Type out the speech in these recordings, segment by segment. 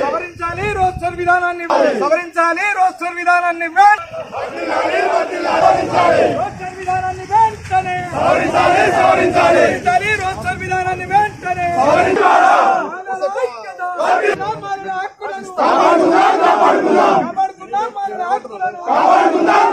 సవరించాలి రోస్టర్ విధానాన్ని సవరించాలి రోస్టర్ విధానాన్ని రోస్టర్ విధానాన్ని వెంటనే. సవరించాలి రోస్టర్ విధానాన్ని వెంటనే. మానవ హక్కులను. కాపాడుకుందాం.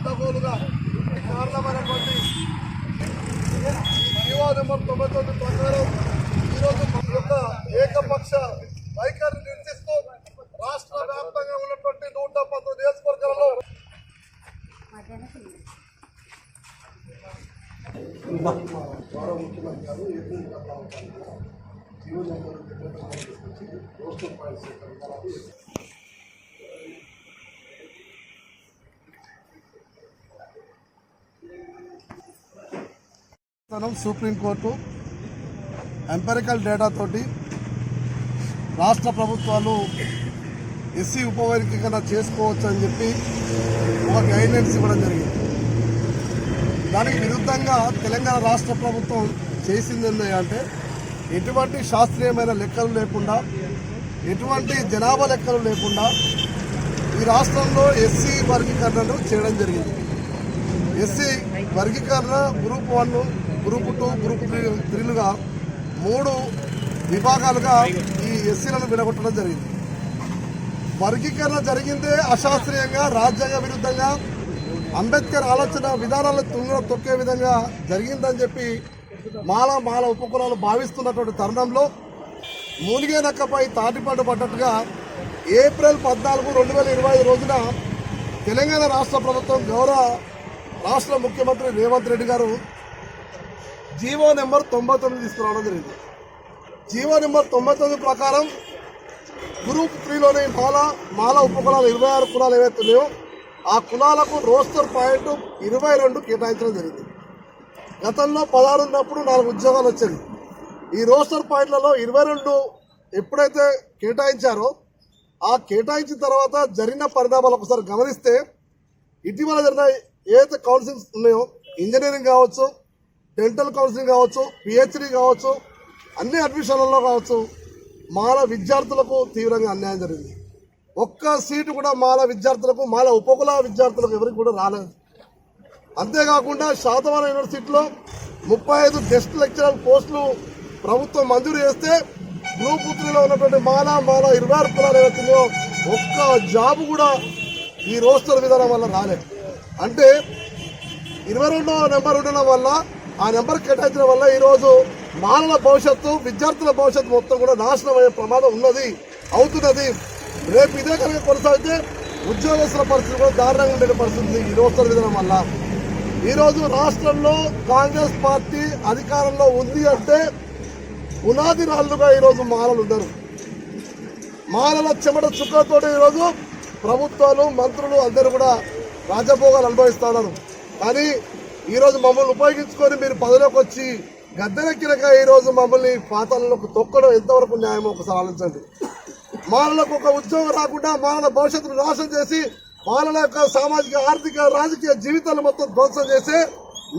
అడ్డగోలుగా కారణమైనటువంటి జీవో నెంబర్ తొంభై తొమ్మిది ప్రకారం ఈరోజు యొక్క ఏకపక్ష వైఖరి నిర్దిస్తూ రాష్ట్ర వ్యాప్తంగా ఉన్నటువంటి నూట పంతొమ్మిది నియోజకవర్గాలలో గౌరవ ముఖ్యమంత్రి గారు AP GO supreme court empirical data తోటి రాష్ట్ర ప్రభుత్వాలు ఎస్సీ ఉపవర్గీకరణ చేసుకోవచ్చు అని చెప్పి ఒక గైడ్లైన్స్ ఇవ్వడం జరిగింది. దానికి విరుద్ధంగా తెలంగాణ రాష్ట్ర ప్రభుత్వం చేసింది ఏంటంటే ఎటువంటి శాస్త్రీయమైన లెక్కలు లేకుండా ఎటువంటి జనాభా లెక్కలు లేకుండా ఈ రాష్ట్రంలో ఎస్సీ వర్గీకరణను చేయడం జరిగింది. ఎస్సీ వర్గీకరణ group one group two group three త్రీలుగా మూడు విభాగాలుగా ఈ ఎస్సీలను విడగొట్టడం జరిగింది. వర్గీకరణ జరిగిందే అశాస్త్రీయంగా రాజ్యాంగ విరుద్ధంగా అంబేద్కర్ ఆలోచన విధానాలను తుంగలో తొక్కే విధంగా జరిగిందని చెప్పి మాల మాల ఉపకులాలు భావిస్తున్నటువంటి తరుణంలో మూలిగే నక్కపై తాటిపండు పడ్డట్టుగా ఏప్రిల్ పద్నాలుగు రెండు వేల ఇరవై ఐదు రోజున తెలంగాణ రాష్ట్ర ప్రభుత్వం గౌరవ రాష్ట్ర ముఖ్యమంత్రి రేవంత్ రెడ్డి గారు జీవో నెంబర్ తొంభై తొమ్మిది తీసుకురావడం జరిగింది. జీవో నెంబర్ తొంభై తొమ్మిది ప్రకారం గ్రూప్ త్రీలోని మాల మాల ఉపకులాలు ఇరవై ఆరు కులాలు ఏవైతే ఉన్నాయో ఆ కులాలకు రోస్టర్ పాయింట్ ఇరవై రెండు కేటాయించడం జరిగింది. గతంలో పదహారు ఉన్నప్పుడు నాలుగు ఉద్యోగాలు వచ్చేది ఈ రోస్టర్ పాయింట్లలో ఇరవై రెండు ఎప్పుడైతే కేటాయించారో ఆ కేటాయించిన తర్వాత జరిగిన పరిణామాలు ఒకసారి గమనిస్తే ఇటీవల జరిగిన ఏదైతే కౌన్సిల్స్ ఉన్నాయో ఇంజనీరింగ్ కావచ్చు డెంటల్ కౌన్సిలింగ్ కావచ్చు పిహెచ్డి కావచ్చు అన్ని అడ్మిషన్లలో కావచ్చు మాల విద్యార్థులకు తీవ్రంగా అన్యాయం జరిగింది. ఒక్క సీటు కూడా మాల విద్యార్థులకు మాల ఉపకుల విద్యార్థులకు ఎవరికి కూడా రాలేదు. అంతేకాకుండా శాతవరం యూనివర్సిటీలో ముప్పై ఐదు గెస్ట్ లెక్చరర్ పోస్టులు ప్రభుత్వం మంజూరు చేస్తే గ్రూప్ త్రీలో ఉన్నటువంటి మాల మాల ఇరవై ఆరు కులాలు ఏవైతుందో ఒక్క జాబ్ కూడా ఈ రోస్టర్ విధానం వల్ల రాలేదు. అంటే ఇరవై రెండవ నెంబర్ ఉండడం వల్ల ఆ నెంబర్ కేటాయించడం వల్ల ఈరోజు మానవ భవిష్యత్తు విద్యార్థుల భవిష్యత్తు మొత్తం కూడా నాశనం అయ్యే ప్రమాదం ఉన్నది అవుతున్నది. రేపు ఇదే కనుక కొనసాగితే ఉద్యోగస్తుల పరిస్థితి కూడా దారుణంగా ఉండే పరిస్థితి ఈ రోజు విధానం వల్ల. ఈరోజు రాష్ట్రంలో కాంగ్రెస్ పార్టీ అధికారంలో ఉంది అంటే పునాది రాళ్ళుగా ఈరోజు మాలలు ఉన్నారు. మాలల చెమట చుక్కలతో ఈరోజు ప్రభుత్వాలు మంత్రులు అందరూ కూడా రాజభోగాలు అనుభవిస్తున్నారు. కానీ ఈరోజు మమ్మల్ని ఉపయోగించుకొని మీరు పదలోకి వచ్చి గద్దెనెక్కినక ఈరోజు మమ్మల్ని పాతాలలోకి తొక్కడం ఎంతవరకు న్యాయం ఒకసారి ఆలోచించండి. మాలలకు ఒక ఉద్యోగం రాకుండా మాలల భవిష్యత్తును నాశనం చేసి మాలల యొక్క సామాజిక ఆర్థిక రాజకీయ జీవితాలు మొత్తం ధ్వంసం చేసే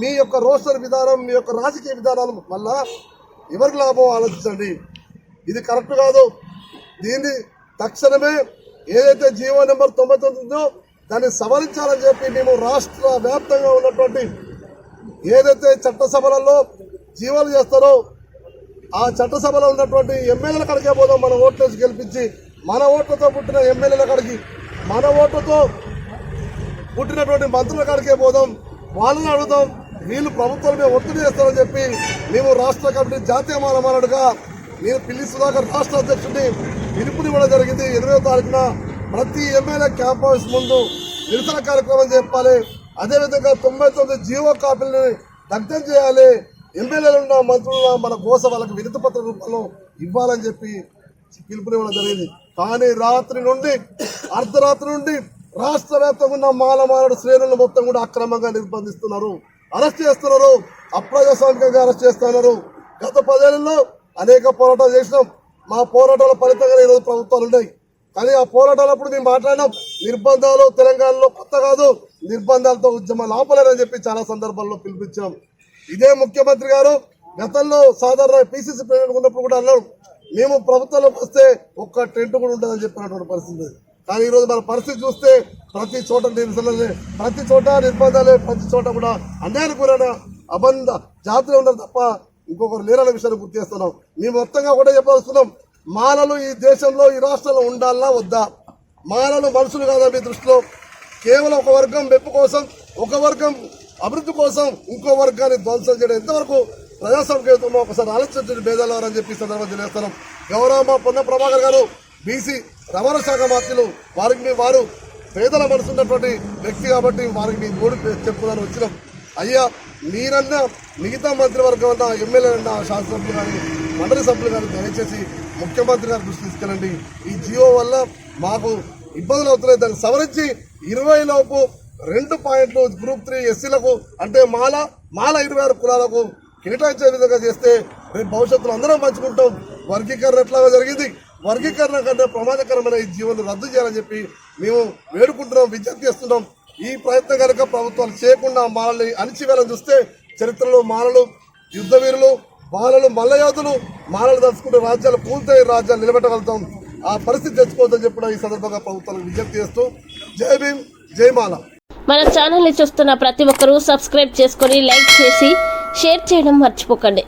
మీ యొక్క రోస్టర్ విధానం మీ యొక్క రాజకీయ విధానాల వల్ల ఎవరికి లాభం ఆలోచించండి. ఇది కరెక్ట్ కాదు. దీన్ని తక్షణమే ఏదైతే జీవో నెంబర్ తొంభై తొమ్మిది ఉందో దాన్ని సవరించాలని చెప్పి మేము రాష్ట్ర వ్యాప్తంగా ఉన్నటువంటి ఏదైతే చట్టసభలలో జీవాలు చేస్తారో ఆ చట్టసభలో ఉన్నటువంటి ఎమ్మెల్యేల కడికే పోదాం మన ఓట్లేసి గెలిపించి. మన ఓట్లతో పుట్టిన ఎమ్మెల్యేల కడికి మన ఓట్లతో పుట్టినటువంటి మంత్రుల కడికే పోదాం. వాళ్ళని అడుగుదాం వీళ్ళు ప్రభుత్వం మేము ఒత్తిడి చేస్తారని చెప్పి మేము రాష్ట్ర కమిటీ జాతీయ మానమానడుగా నేను పిల్లి సుధాకర్ రాష్ట్ర అధ్యక్షుడిని పిలుపునివ్వడం జరిగింది. ఇరవై తారీఖున ప్రతి ఎమ్మెల్యే క్యాంప్ ఆఫీస్ ముందు నిరసన కార్యక్రమం చెప్పాలి అదేవిధంగా తొంభై తొమ్మిది జీవో కాపీలని దగ్ధం చేయాలి. ఎమ్మెల్యేలున్న ఉన్న మంత్రులు మన కోసం వాళ్ళకి వినతి పత్ర రూపంలో ఇవ్వాలని చెప్పి పిలుపునివ్వడం జరిగింది. కానీ రాత్రి నుండి అర్ధరాత్రి నుండి రాష్ట్ర వ్యాప్తంగా ఉన్న మాలమాలడు శ్రేణులను మొత్తం కూడా అక్రమంగా నిర్బంధిస్తున్నారు. అరెస్ట్ చేస్తున్నారు. అప్రజాస్వామికంగా అరెస్ట్ చేస్తున్నారు. గత పదేళ్ళలో అనేక పోరాటాలు చేసినాం. మా పోరాటాల ఫలితంగా ఈరోజు ప్రభుత్వాలు ఉన్నాయి. కానీ ఆ పోరాటాలప్పుడు మేము మాట్లాడినాం. నిర్బంధాలు తెలంగాణలో కొత్త కాదు నిర్బంధాలతో ఉద్యమాలు ఆపలేరని చెప్పి చాలా సందర్భాల్లో పిలిపించాం. ఇదే ముఖ్యమంత్రి గారు గతంలో సాధారణ పిసిసి ప్రెసిడెంట్ ఉన్నప్పుడు కూడా అన్నారు మేము ప్రభుత్వంలోకి వస్తే ఒక్క టెంట్ కూడా ఉండదని చెప్పినటువంటి పరిస్థితి కానీ ఈరోజు మన పరిస్థితి చూస్తే ప్రతి చోట నిరసనలే ప్రతి చోట నిర్బంధాలే ప్రతి చోట కూడా అన్యాయానికి గురైన అబంధ జాతులు ఉన్నారు తప్ప ఇంకొకరు లేరన్న విషయాన్ని గుర్తు చేస్తున్నాం. మేము మొత్తంగా కూడా చెప్పవస్తున్నాం మాలలు ఈ దేశంలో ఈ రాష్ట్రంలో ఉండాలా వద్దా? మాలలు మనుషులు కాదా మీ దృష్టిలో? కేవలం ఒక వర్గం మెప్పు కోసం ఒక వర్గం అభివృద్ధి కోసం ఇంకో వర్గాన్ని ధ్వంసం చేయడం ఎంతవరకు ప్రజాస్వామ్యంలో ఒకసారి ఆలోచించండి భేదాలు అని చెప్పి ఈ సందర్భంగా తెలియజేస్తున్నాం. గౌరవ పొన్న ప్రభాకర్ గారు బీసీ రవాణా శాఖ మంత్రులు వారికి మీ వారు పేదల మనసు ఉన్నటువంటి వ్యక్తి కాబట్టి వారికి మీ మూడు చెప్పుదని వచ్చినాం. అయ్యా మీరన్నా మిగతా మంత్రివర్గం అంతా ఎమ్మెల్యే అన్న శాసనసభ్యులు కానీ మండలి సభ్యులు కానీ దయచేసి ముఖ్యమంత్రి గారి దృష్టి తీసుకెళ్ళండి. ఈ జియో వల్ల మాకు ఇబ్బందులు అవుతున్నాయి. దాన్ని సవరించి ఇరవై లోపు రెండు పాయింట్లు గ్రూప్ త్రీ ఎస్సీలకు అంటే మాల మాల ఇరవై ఆరు కులాలకు కేటాయించే విధంగా చేస్తే రేపు భవిష్యత్తులో అందరం పంచుకుంటాం. వర్గీకరణ ఎట్లాగా జరిగింది. వర్గీకరణ కంటే ప్రమాదకరమైన ఈ జీవనం రద్దు చేయాలని చెప్పి మేము వేడుకుంటున్నాం విజ్ఞప్తి చేస్తున్నాం. ఈ ప్రయత్నం కనుక ప్రభుత్వాలు చేయకుండా మాలని అణిచివేళ చూస్తే చరిత్రలో మాలలు యుద్ధ వీరులు మాలలు మల్లయోధులు మాలలు దలుచుకుంటే రాజ్యాలు పూర్తయి రాజ్యాలు నిలబెట్టగలుగుతాం. ఆ పరిస్థితి తెచ్చుకోవద్దని చెప్పడం ఈ సందర్భంగా ప్రభుత్వాలకు విజ్ఞప్తి చేస్తూ జై భీమ్ జై మాల. మన ఛానల్ని చూస్తున్న ప్రతి ఒక్కరూ సబ్స్క్రైబ్ చేసుకొని లైక్ చేసి షేర్ చేయడం మర్చిపోకండి.